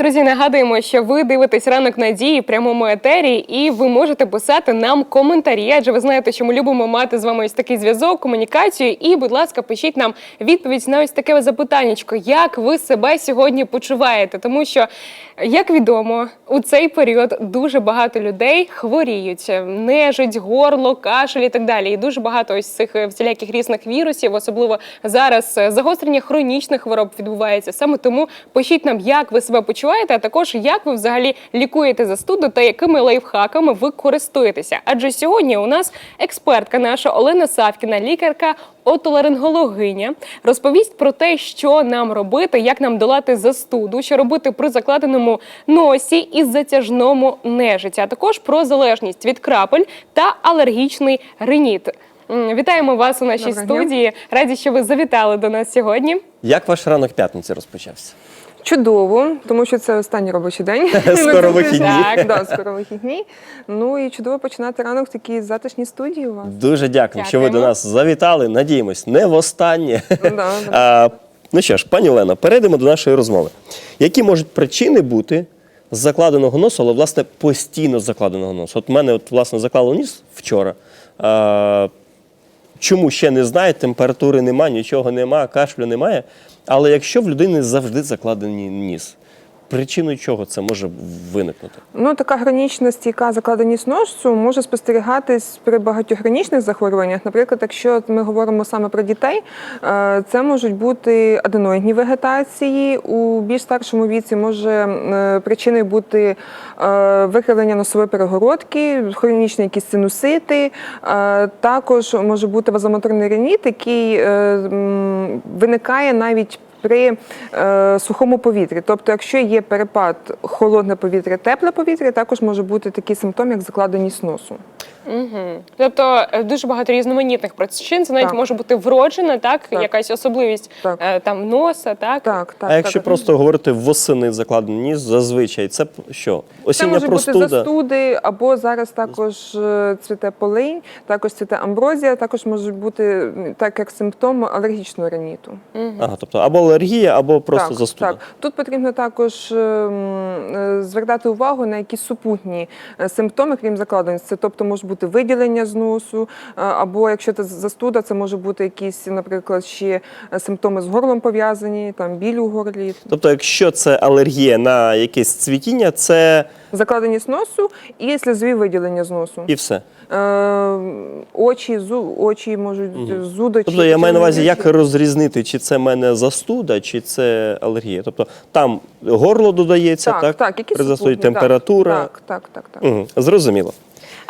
Друзі, нагадуємо, що ви дивитесь ранок надії в прямому етері, і ви можете писати нам коментарі. Адже ви знаєте, що ми любимо мати з вами ось такий зв'язок, комунікацію. І, будь ласка, пишіть нам відповідь на ось таке запитаннячко, як ви себе сьогодні почуваєте. Тому що, як відомо, у цей період дуже багато людей хворіють, нежить, горло, кашель і так далі. І дуже багато ось цих е, всіляких різних вірусів, особливо зараз е, загострення хронічних хвороб відбувається. Саме тому пишіть нам, як ви себе почуваєте, а також як ви взагалі лікуєте застуду та якими лайфхаками ви користуєтеся. Адже сьогодні у нас експертка наша Олена Савкіна, лікарка. Отоларингологиня розповість про те, що нам робити, як нам долати застуду, що робити при закладеному носі і затяжному нежиті, а також про залежність від крапель та алергічний риніт. Вітаємо вас у нашій Доброго дня. студії. Раді, що ви завітали до нас сьогодні. Як ваш ранок п'ятниці розпочався? Чудово, тому що це останній робочий день. Скоро вихідні. Так. Да, скоро вихідні. Ну і чудово починати ранок в такій затишній студії у вас. Дуже дякую, що ви до нас завітали. Надіємось, не востаннє. Да, да. А, ну що ж, пані Олена, перейдемо до нашої розмови. Які можуть причини бути закладеного носу, але власне постійно закладеного носу? От в мене от, власне заклало ніс вчора. А, чому ще не знаю, температури немає, нічого немає, кашлю немає. Але якщо в людини завжди закладений ніс, причиною чого це може виникнути? Ну, така хронічна стійка закладеність носу може спостерігатись при багатогранічних захворюваннях. Наприклад, якщо ми говоримо саме про дітей, е, це можуть бути аденоїдні вегетації. У більш старшому віці може е, причиною бути е, викривлення носової перегородки, хронічні якісь синусити. Також може бути вазомоторний реніт, який виникає навіть при е, сухому повітрі. Тобто, якщо є перепад холодне повітря, тепле повітря, також може бути такий симптом, як закладеність носу. Угу. Тобто е, дуже багато різноманітних причин. Це навіть Так. може бути вроджена, так, Так. якась особливість Так. е, там носа, так. Так, так. а якщо так. просто говорити восени закладений ніс, зазвичай це що? Це може простуда? бути застуди, або зараз також е, цвіте полинь, також цвіте амброзія, також може бути так як симптом алергічного реніту. Ага, тобто або алергія, або просто так, застуда. Так. Тут потрібно також е, м, е, звертати увагу на якісь супутні симптоми, крім закладеності. Тобто може бути виділення з носу, е, або якщо це застуда, це може бути якісь, наприклад, ще е, симптоми з горлом пов'язані, там біль у горлі. Тобто, якщо це алергія на якесь цвітіння, це Закладеність носу і сльозові виділення з носу. і все. Е, очі, зу, очі можуть зудочі. Тобто я маю на увазі, як розрізнити, чи це в мене застуда, чи це алергія. Тобто там горло додається, так? так, так, якісь При температура. Так, так, так, так. Угу, зрозуміло.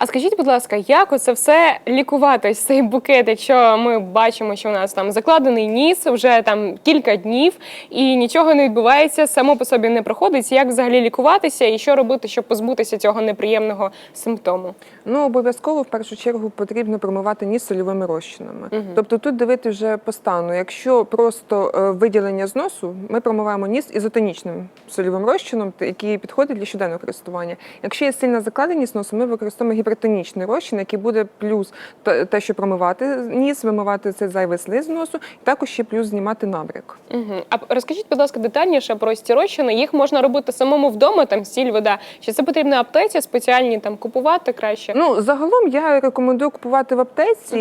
А скажіть, будь ласка, як оце все лікувати, ось цей букет, якщо ми бачимо, що у нас там закладений ніс вже там кілька днів і нічого не відбувається, само по собі не проходить. Як взагалі лікуватися і що робити, щоб позбутися цього неприємного симптому? Ну, обов'язково в першу чергу потрібно промивати ніс сольовими розчинами. Тобто тут дивити вже по стану. Якщо просто е, виділення з носу, ми промиваємо ніс ізотонічним сольовим розчином, який підходить для щоденного користування. Якщо є сильна закладеність носу, ми використовуємо гіпертонічний розчин, який буде плюс те, те, що промивати ніс, вимивати цей зайвий слиз з носу, і також ще плюс знімати набряк. Угу. А розкажіть, будь ласка, детальніше про ці розчини. Їх можна робити самому вдома, там сіль, вода. Чи це потрібно аптеці спеціальні там купувати краще? Ну, загалом я рекомендую купувати в аптеці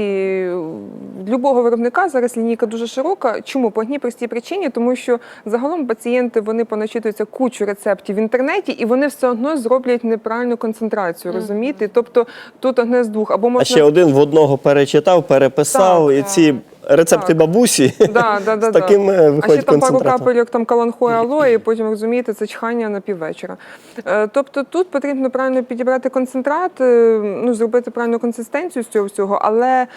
любого виробника. Зараз лінійка дуже широка. Чому? По одній простій причині, тому що загалом пацієнти вони поначитуються кучу рецептів в інтернеті, і вони все одно зроблять неправильну концентрацію. Розумієте? Тобто тут одне з двох. Або А ще один в одного перечитав, переписав, Так, і ці рецепти Так. бабусі Да, да, да, з таким да. е, А ще там пару капельок там каланхою алої, і потім розумієте, це чхання на піввечора. Е, Тобто тут потрібно правильно підібрати концентрат, е, ну зробити правильну консистенцію з цього всього, але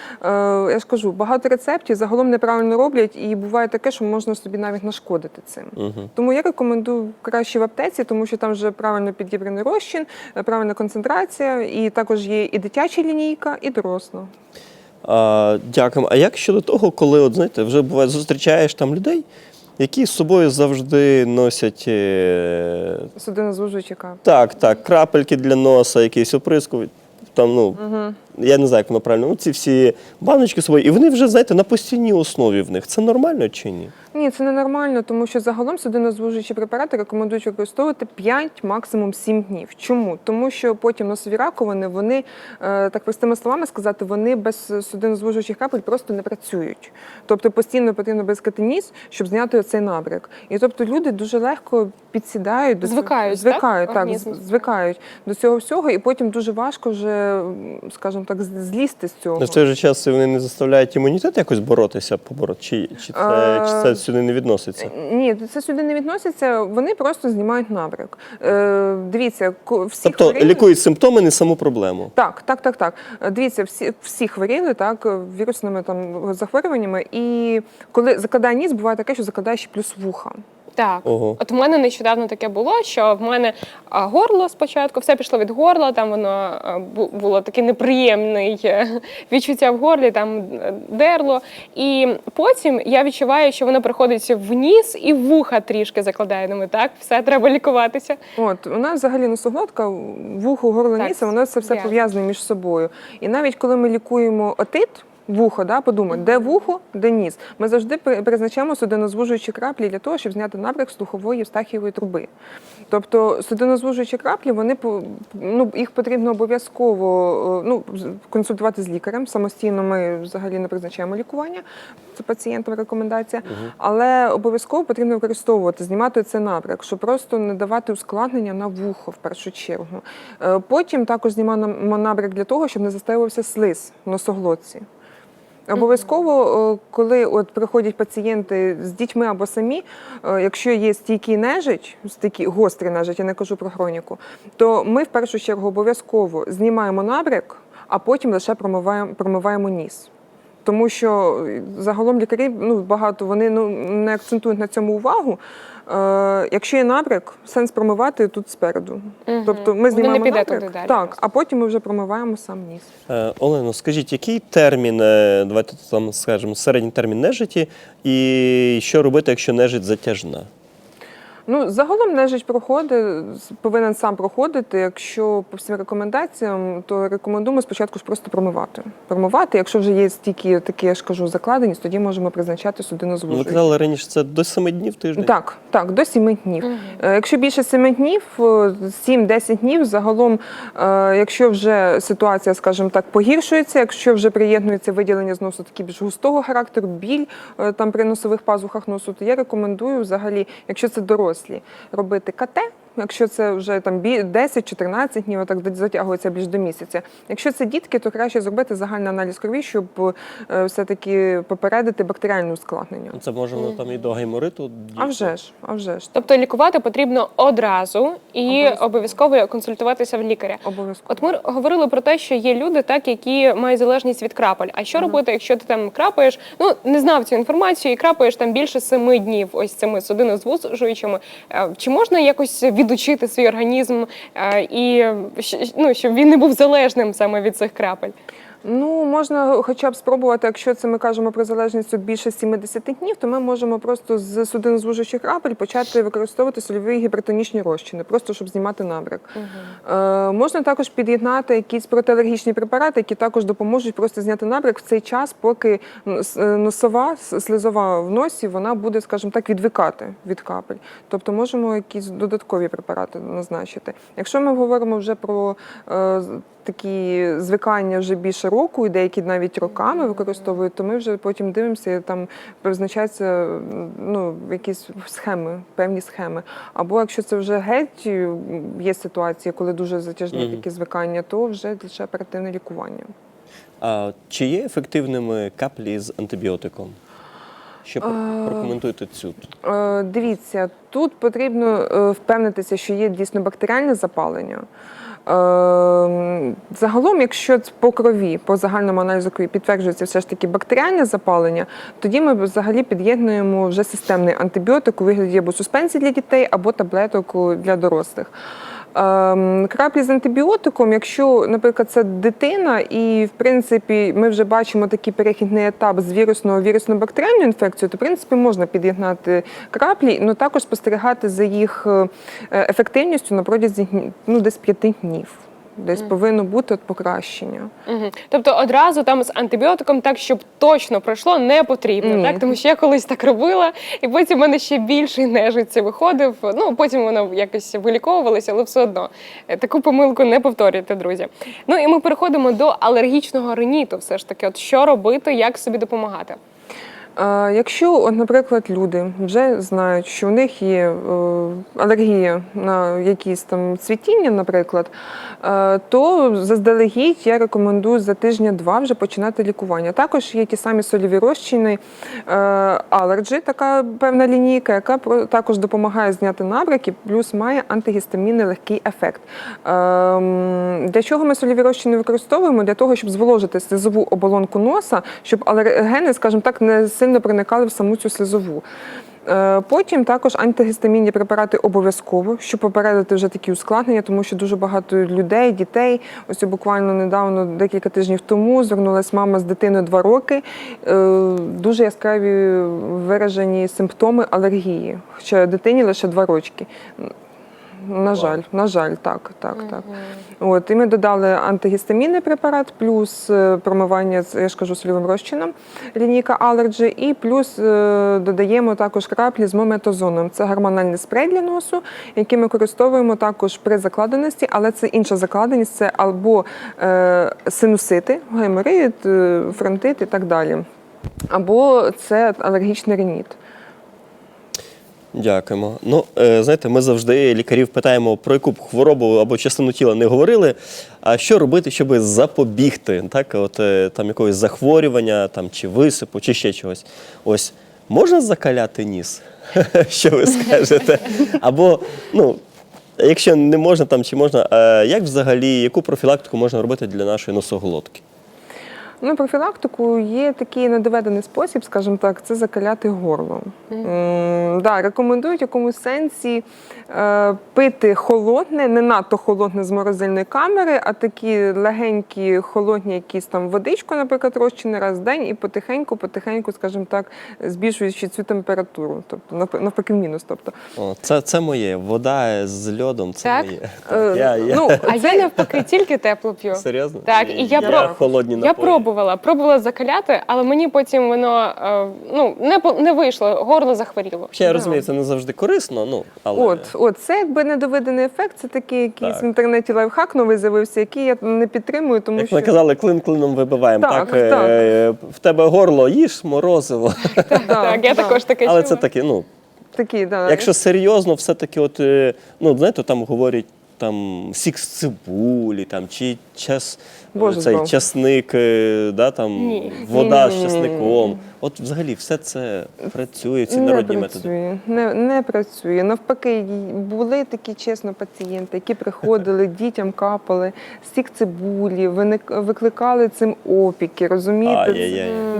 я ж кажу, багато рецептів загалом неправильно роблять, і буває таке, що можна собі навіть нашкодити цим. Тому я рекомендую краще в аптеці, тому що там вже правильно підібраний розчин, правильна концентрація, і також є і дитяча лінійка, і доросла. А, дякуємо. А як щодо того, коли от, знаєте, вже буває, зустрічаєш там людей, які з собою завжди носять е, Судина звужуюча так, так, крапельки для носа, якісь оприскувач, там, ну, я не знаю, як воно правильно, ну, ці всі баночки свої, і вони вже, знаєте, на постійній основі в них. Це нормально чи ні? Ні, це ненормально, тому що загалом судинозвужуючі препарати рекомендують використовувати 5, максимум 7 днів. Чому? Тому що потім носові раковини, вони, е, так простими словами сказати, вони без судинозвужуючих крапель просто не працюють. Тобто постійно потрібно бризкати ніс, щоб зняти цей набряк. І тобто люди дуже легко підсідають до цього- Звикають, так? так, звикають до цього всього, і потім дуже важко вже, скажімо так, злізти з цього. В той же час вони не заставляють імунітет якось боротися, побороти, чи, чи, це, чи це сюди не відноситься? Ні, це сюди не відноситься. Вони просто знімають набряк. Е, дивіться, всі Тобто хворіли- лікують симптоми, не саму проблему. Так, так, так, так. Е, Дивіться, всі, всі хворіли так вірусними там захворюваннями, і коли закладає ніс, буває таке, що закладає ще плюс вуха. Так, Ого. от у мене нещодавно таке було, що в мене а, горло спочатку, все пішло від горла, там воно а, бу- було таке неприємне відчуття в горлі, там е, дерло. І потім я відчуваю, що воно приходить в ніс і вуха трішки закладає. Думаю, так, все треба лікуватися. От у нас взагалі носоглотка, вухо, горло, Так, ніса, воно це все пов'язане між собою. І навіть коли ми лікуємо отит. Вухо, да, подумати, де вухо, де ніс. Ми завжди призначаємо судинозвужуючі краплі для того, щоб зняти набряк слухової евстахієвої труби. Тобто судинозвужуючі краплі, вони ну, їх потрібно обов'язково е, ну, консультувати з лікарем. Самостійно ми взагалі не призначаємо лікування. Це пацієнтам рекомендація. Але обов'язково потрібно використовувати, знімати цей набряк, щоб просто не давати ускладнення на вухо в першу чергу. Е, Потім також знімаємо набряк для того, щоб не застаювався слиз в носоглотці. Обов'язково, е, коли от приходять пацієнти з дітьми або самі, е, якщо є стійкий нежить, стійкий гострий нежить, я не кажу про хроніку, то ми в першу чергу обов'язково знімаємо набряк, а потім лише промиваємо, промиваємо ніс. Тому що е, загалом лікарі ну багато вони ну не акцентують на цьому увагу. Е, якщо є набряк, сенс промивати тут спереду. Угу. Тобто ми не знімаємо піде набряк, туди далі так, а потім ми вже промиваємо сам ніс. Е, Олено, скажіть, який термін, е, давайте там скажемо, середній термін нежиті, і що робити, якщо нежить затяжна? Ну, загалом нежить проходить, повинен сам проходити. Якщо по всім рекомендаціям, то рекомендуємо спочатку ж просто промивати. Промивати, якщо вже є стільки такі, я ж кажу, закладеність, тоді можемо призначати судину Ну, ви звужуючу. казали раніше, це до 7 днів тиждень? Так, так, до 7 днів. Е, Якщо більше 7 днів, е, 7-10 днів, загалом, е, якщо вже ситуація, скажімо так, погіршується, якщо вже приєднується виділення з носу такі більш густого характеру, біль е, там при носових пазухах носу, то я рекомендую взагалі, якщо це дорослі, робити КТ. Якщо це вже там бі- 10-14 днів, так затягується більш до місяця. Якщо це дітки, то краще зробити загальний аналіз крові, щоб е, все-таки попередити бактеріальне ускладнення. Ну, Це може воно там і до гаймориту. А вже ж, а вже ж. Тобто лікувати потрібно одразу і Обов'язково. обов'язково консультуватися в лікаря. Обов'язково. От ми говорили про те, що є люди, так які мають залежність від крапель. А що робити, якщо ти там крапаєш? Ну не знав цю інформацію і крапаєш там більше семи днів, ось цими судинозвужуючими. Е, Чи можна якось відучити свій організм е, і ну, щоб він не був залежним саме від цих крапель? Ну, можна хоча б спробувати, якщо це ми кажемо про залежність від більше 70 днів, то ми можемо просто з судинозвужуючих крапель почати використовувати сольові гіпертонічні розчини, просто щоб знімати набряк. Е, можна також під'єднати якісь протиалергічні препарати, які також допоможуть просто зняти набряк в цей час, поки е, носова с- слизова в носі вона буде, скажімо так, відвикати від капель. Тобто можемо якісь додаткові препарати назначити. Якщо ми говоримо вже про е, такі звикання вже більше року, і деякі навіть роками використовують, то ми вже потім дивимося, і там призначаються ну, якісь схеми, певні схеми. Або якщо це вже геть є ситуації, коли дуже затяжні такі звикання, то вже лише оперативне лікування. А чи є ефективними каплі з антибіотиком? Ще про- прокоментуйте цю. Дивіться, тут потрібно е, впевнитися, що є дійсно бактеріальне запалення. Е, Загалом, якщо по крові, по загальному аналізу крові підтверджується все ж таки бактеріальне запалення, тоді ми взагалі під'єднуємо вже системний антибіотик у вигляді або суспензії для дітей, або таблеток для дорослих. Ем, Краплі з антибіотиком, якщо, наприклад, це дитина, і в принципі ми вже бачимо такий перехідний етап з вірусного вірусно-бактеріальну інфекцію, то в принципі можна під'єднати краплі, але також спостерігати за їх е, ефективністю на протязі ну, десь п'яти днів. Десь повинно бути от покращення. Мгм. Тобто одразу там з антибіотиком, так щоб точно пройшло, не потрібно, Ні. так? Тому що я колись так робила, і потім в мене ще більший нежиць виходив. Ну потім воно якось виліковувалося, але все одно е, таку помилку не повторюйте, друзі. Ну і ми переходимо до алергічного риніту. Все ж таки, от що робити, як собі допомагати? Е, Якщо, от, наприклад, люди вже знають, що в них є е, алергія на якісь там цвітіння, наприклад, е, то заздалегідь я рекомендую за тижня-два вже починати лікування. Також є ті самі сольові розчини алерджі, така певна лінійка, яка також допомагає зняти набряки, плюс має антигістамінний легкий ефект. Для чого ми сольові розчини використовуємо? Для того, щоб зволожити слизову оболонку носа, щоб алергени, скажімо так, не сильно проникали в саму цю слизову. Е, Потім також антигістамінні препарати обов'язково, щоб попередити вже такі ускладнення, тому що дуже багато людей, дітей. Ось буквально недавно, декілька тижнів тому, звернулася мама з дитиною 2 роки. е, Дуже яскраві виражені симптоми алергії, хоча дитині лише 2 рочки. На жаль, на жаль, так, так, так. От, і ми додали антигістамінний препарат, плюс е, промивання, я ж кажу, сольовим розчином, лінійка алерджі, і плюс е, додаємо також краплі з мометозоном. Це гормональний спрей для носу, який ми використовуємо також при закладеності, але це інша закладеність, це або е, синусити, геморроїд, е, фронтит і так далі. Або це алергічний реніт. Дякуємо. Ну, е, знаєте, ми завжди лікарів питаємо, про яку б хворобу або частину тіла не говорили. А що робити, щоб запобігти, так, от е, там якогось захворювання, там чи висипу, чи ще чогось. Ось можна закаляти ніс? Що ви скажете? Або, ну, якщо не можна, там чи можна, е, як взагалі, яку профілактику можна робити для нашої носоглотки? Ну, профілактику є такий недоведений спосіб, скажімо так, це закаляти горло. М, Да, рекомендують в якомусь сенсі е, пити холодне, не надто холодне з морозильної камери, а такі легенькі, холодні якісь там водичку, наприклад, розчини раз в день, і потихеньку, потихеньку, скажімо так, збільшуючи цю температуру, тобто навпаки в мінус. Тобто, О, це, це моє. Вода з льодом це Так? моє. Е, Я, я, ну, А я навпаки тільки тепло п'ю. Серйозно? Так, і я, Я про... холодні я напої. Пробувала, пробувала закаляти, але мені потім воно е, ну, не, не вийшло, горло захворіло. Ще я Да. розумію, це не завжди корисно, ну, але От, от це якби недоведений ефект. Це такий якийсь Так. в інтернеті лайфхак новий з'явився, який я не підтримую, тому як що ми казали, клин клином вибиваємо. Так, Так, Е, в тебе горло їж морозиво. Так, я також таке Але чула. це таке, ну, такі, да. якщо серйозно, все-таки, от, е, ну, знаєте, там говорять там сік з цибулі, там, чи час, Боже цей збав. часник, е, да, там, Ні. вода з Ні-ні-ні. часником. От взагалі все це працює, ці не народні методи. не, не працює. Навпаки, були такі чесно пацієнти, які приходили, дітям капали сік цибулі, викликали цим опіки, розумієте?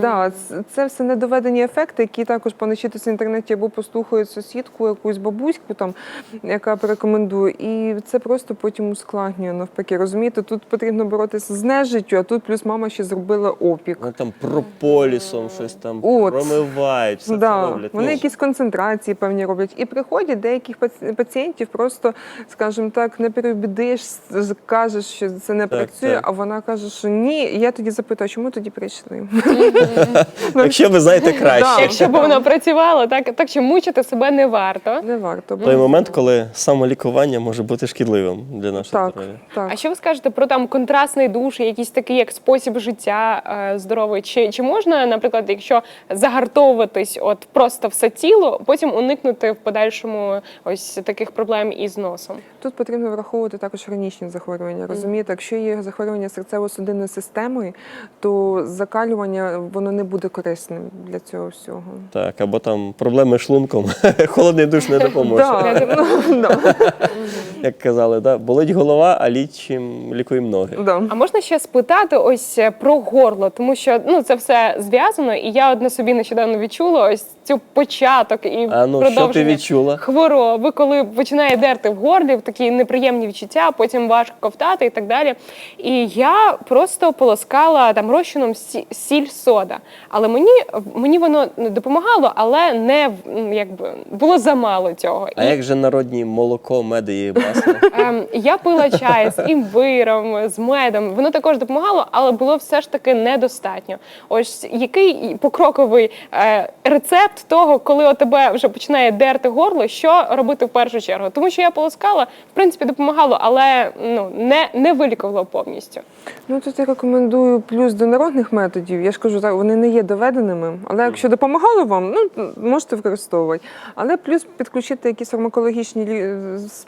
Да, це все недоведені ефекти, які також поначитися в інтернеті або послухають сусідку, якусь бабуську, там, яка порекомендує. І це просто потім ускладнює навпаки. Розумієте, тут потрібно боротися з нежиттю, а тут плюс мама ще зробила опік. Там прополісом щось там От. промивають, все Да, це роблять. вони Ну, якісь концентрації певні роблять. І приходять деяких паці- пацієнтів, просто, скажімо так, не переобідиш, з- кажеш, що це не Так, працює, так. а вона каже, що ні. І я тоді запитую, чому тоді прийшли? Якщо ви знаєте краще. Якщо б воно працювало, так, так що мучити себе не варто. Не варто. Той момент, коли самолікування може бути шкідливим для нашого Так, здоров'я. так. А що ви скажете про там контрастний душ, якийсь такий як спосіб життя е, здоровий? Чи, чи можна, наприклад, якщо загартовуватись от просто все тіло, потім уникнути в подальшому ось таких проблем із носом? Тут потрібно враховувати також хронічні захворювання. Розумієте, якщо є захворювання серцево-судинної системи, то закалювання воно не буде корисним для цього всього. Так, або там проблеми з шлунком, холодний душ не допоможе. Як казали, да? болить голова, а лічим лікуємо ноги. А можна ще спитати ось про горло, тому що ну це все зв'язано, і я одне собі нещодавно відчула ось цю початок і А ну, що ти відчула? хвороби, коли починає дерти в горлі, такі неприємні відчуття, потім важко ковтати і так далі. І я просто полоскала там розчином сі- сіль сода. Але мені мені воно допомагало, але не якби було замало цього. А І як же народні молоко, меди і масло? Ем, я пила чай з імбиром, з медом. Воно також допомагало, але було все ж таки недостатньо. Ось який покроковий е, рецепт того, коли у тебе вже починає дерти горло, що робити в першу чергу? Тому що я полоскала, в принципі, допомагало, але ну не, не вилікувало повністю. Ну тут я рекомендую плюс до народних методів. Я ж кажу, так вони не є доведеними, але якщо допомагало вам, ну можете використовувати. Але плюс підключити якісь фармакологічні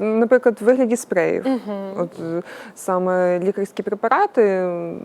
наприклад, в вигляді спреїв. От е, саме лікарські препарати.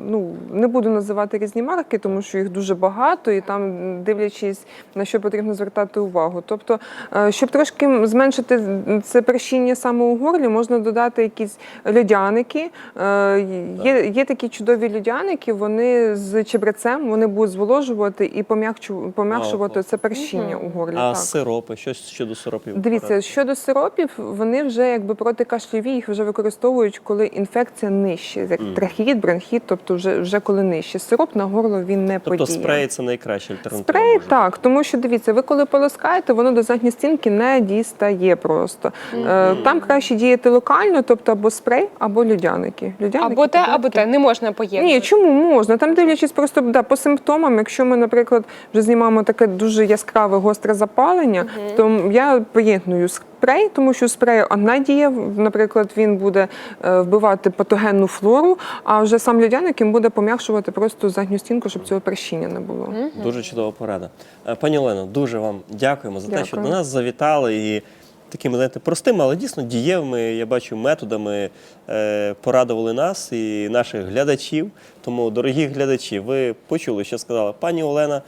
Ну не буду називати різні марки, тому що їх дуже багато, і там дивлячись на що потрібно звертати увагу. Тобто, е, щоб трошки зменшити це першіння саме у горлі, можна додати якісь льодяники. Е, Є, є такі чудові льодяники, вони з чебрецем вони будуть зволожувати і пом'якчу- пом'якшувати це першіння у горлі. А так. сиропи, щось щодо сиропів. Дивіться, щодо сиропів, вони вже якби протикашльові, їх вже використовують, коли інфекція нижче, як трахеїд, бронхіт, тобто вже, вже коли нижче. Сироп на горло він не Тобто подіє. спреї це найкраща альтернатива. Спрей може так, тому що дивіться, ви коли полоскаєте, воно до задньої стінки не дістає просто. Е, Там краще діяти локально, тобто або спрей, або людяники. людяники Або те, або те, не можна поєднати? Ні, чому можна? Там дивлячись просто да, по симптомам, якщо ми, наприклад, вже знімаємо таке дуже яскраве гостре запалення, то я поєдную спрей, тому що спрей одна дія, наприклад, він буде е, вбивати патогенну флору, а вже сам льодяник їм буде пом'якшувати просто задню стінку, щоб цього першіння не було. Дуже чудова порада. Е, Пані Олено, дуже вам дякуємо за те, що до нас завітали і такими знаєте, простими, але дійсно дієвими, я бачу, методами е, порадували нас і наших глядачів. Тому, дорогі глядачі, ви почули, що сказала пані Олена.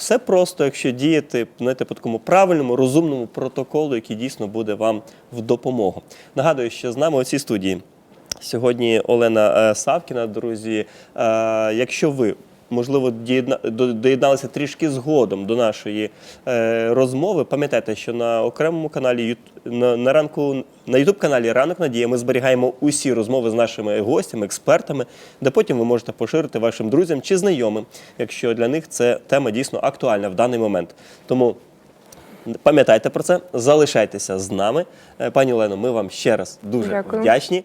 Все просто, якщо діяти знаєте, по такому правильному, розумному протоколу, який дійсно буде вам в допомогу. Нагадую, що з нами у цій студії Сьогодні Олена е, Савкіна, друзі. Е, Якщо ви, можливо, доєдна- доєдналися трішки згодом до нашої е, розмови, пам'ятайте, що на окремому каналі на, ранку на youtube каналі Ранок Надія ми зберігаємо усі розмови з нашими гостями, експертами, де потім ви можете поширити вашим друзям чи знайомим, якщо для них це тема дійсно актуальна в даний момент. Тому Пам'ятайте про це, залишайтеся з нами. Е, Пані Олено, ми вам ще раз дуже Дякую. вдячні.